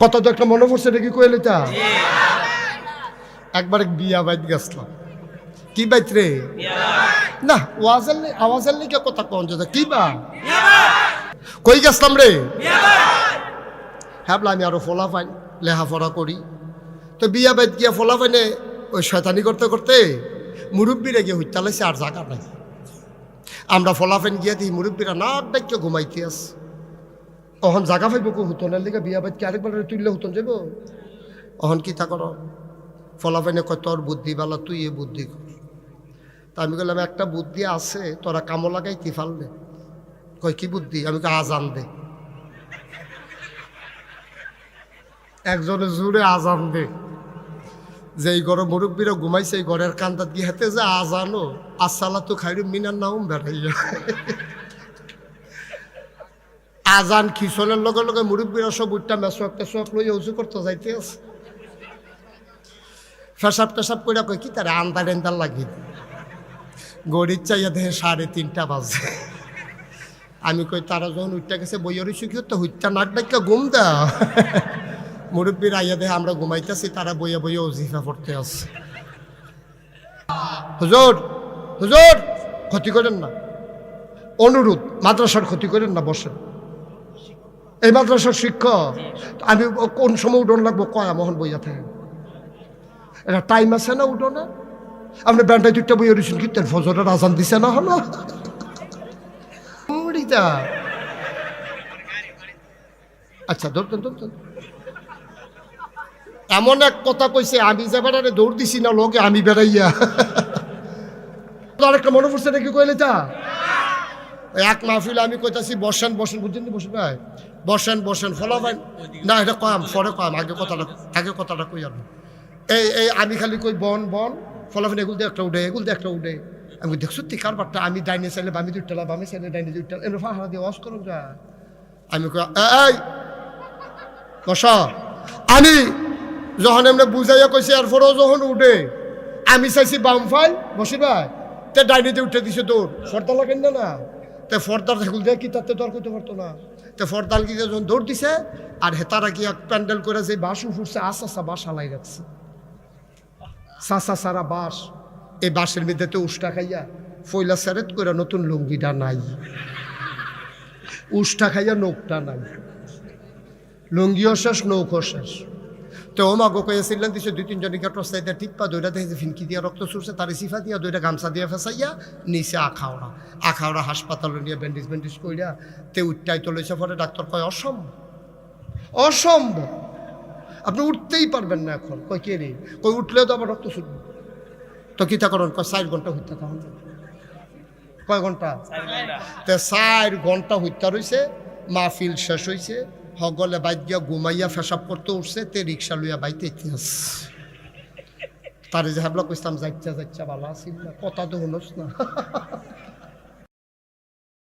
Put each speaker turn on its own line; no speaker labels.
কত তো একটা মনে পড়ছে নাকি কইলে তা একবার বিয়া বাইত গেছিলাম। কি বাইত রে? না ওয়াজের নি আওয়াজের নিকে কথা কন যে কি বা? কই গেছিলাম রে? হ্যাঁ আমি আরও ফলা পাই লেহাপড়া করি। তো বিয়া বাইত গিয়া ফলা পাইনে ওই শয়তানি করতে করতে মুরব্বীরা গিয়ে হইতালাইছে আর জায়গা নাই। আমরা ফলাফেন গিয়া দিই মুরব্বীরা নাক ডাক্য ঘুমাইতে আস অহন জাগা পাইব কো হুতনের লিগে বিয়া বাইত কি আরেকবার তুললে হুতন যাব অহন কি তা কর ফলাফেনে কয় তোর বুদ্ধি বালা, তুই এ বুদ্ধি কর। তা আমি বললাম একটা বুদ্ধি আছে, তোরা কামো লাগাই কি ফাললে। কয়, কি বুদ্ধি? আমি আজান দে। একজনে জোরে আজান দে। যে এই ঘরে মুরব্বীরা ঘুমাইছে, এই ঘরের কান্দাত গিয়ে হাতে যে আজানো আসসালা তো খাইরু মিনার নাম বেড়াইয়া। আজান খিসনের লগে লগে মুরব্বীরা সব উঠটা মেসোয়াক টেসোয়াক লইয়া উঁচু করতে যাইতে আছে। ফেসাব টেসাব করে কই কি তার আন্দার এন্দার লাগি গড়ির চাইয়া দেখে সাড়ে তিনটা বাজে। আমি কই, তারা যখন উঠটা গেছে বইয়েরই সুখী তো হুইটটা নাক ডাক্কা ঘুম দাও মুরব্বীর আইয়া দেহে আমরা ঘুমাইতেছি, তারা বইয়া বইয়া ওজিফা পড়তে আছে। হুজুর হুজুর, ক্ষতি করেন না। অনুরোধ, মাদ্রাসার ক্ষতি করেন না, বসেন। এই মাদ্রাসার শিক্ষক, আমি কোন সময় উঠোন লাগবো? কয়া মোহন বইয়া থাকে। এটা টাইম আছে না উঠো না আপনি ব্যান্ডাই দুইটা বইয়া রয়েছেন কি? তার ফজরের আজান দিছে না হলো আচ্ছা ধরতেন ধরতেন এমন এক কথা কইছে, আমি যে বেড়ারে দৌড় দিছি না লোকে আমি বেড়াইয়া। আরেকটা মনে পড়ছে নাকি কইলে তা এক মাহফিল আমি কইতাছি বসেন বসেন বুঝছেন বসেন ভাই? বসেন বসেন ফলাফাইন না এটা কম পরে কম আগে কথাটা আগে কথাটা কই আর এই এই আমি খালি কই বন বন ফলাফাইন এগুল একটা উঠে এগুল একটা উঠে। আমি কই, দেখছ তুই কারবারটা আমি ডাইনে চাইলে বামি দুইটালা বামে চাইলে ডাইনে দুইটালা এমন ফাহারা দিয়ে ওয়াশ করো যা আমি কই "এ- এই বস। আমি যখন এমনি বুঝাইয়া কইছে এরপরেও যখন উঠে আমি চাইছি বাম ফাইল বসি ভাই তে ডাইনিতে উঠে দিছে তোর ফর্দা লাগেন না না? তে ফর্দার দিয়ে কি তাতে দর করতে পারতো না। তে ফর্দাল কি যখন দৌড় দিছে, আর হেতারা এক প্যান্ডেল করে যে বাস ফুটছে আস্তে বাস হালাই রাখছে। সাসা সারা বাস এই বাসের মধ্যে তো উষ্টা খাইয়া ফইলা সেরেত করে নতুন লুঙ্গিটা নাই। উষ্টা খাইয়া নোকটা নাই। লুঙ্গিও শেষ নৌকো শেষ। তো ও মাগো কয়েছিলেন দিছে দুই তিনজন সাইডে টিপ্পা দুইটা দেখেছে ফিনকি দিয়া রক্ত ছুটছে তার সিফা দিয়া দুইটা গামছা দিয়া ফেসাইয়া নিচে আখাওড়া আখাওড়া হাসপাতালে নিয়ে ব্যান্ডেজ ব্যান্ডেজ কইরা তে উঠটাই লইছে পরে ডাক্তার কয় অসম্ভব অসম্ভব। আপনি উঠতেই পারবেন না এখন। কই কে রে? কই উঠলেও তো আবার রক্ত ছুটবে। তো কিতা করেন কয় চার ঘণ্টা হইতে তখন কয় ঘণ্টা? তে চার ঘণ্টা হত্যা রইছে মাহফিল শেষ হইছে সকলে বাইক গিয়া ঘুমাইয়া ফেসাব করতে উঠছে, তে রিক্সা লইয়া বাইতে ইতিহাস তারে যে হাবলা কইতাম যাইচ্ছা যাইচ্ছা ভালো আছি। কথা তো শুনস না।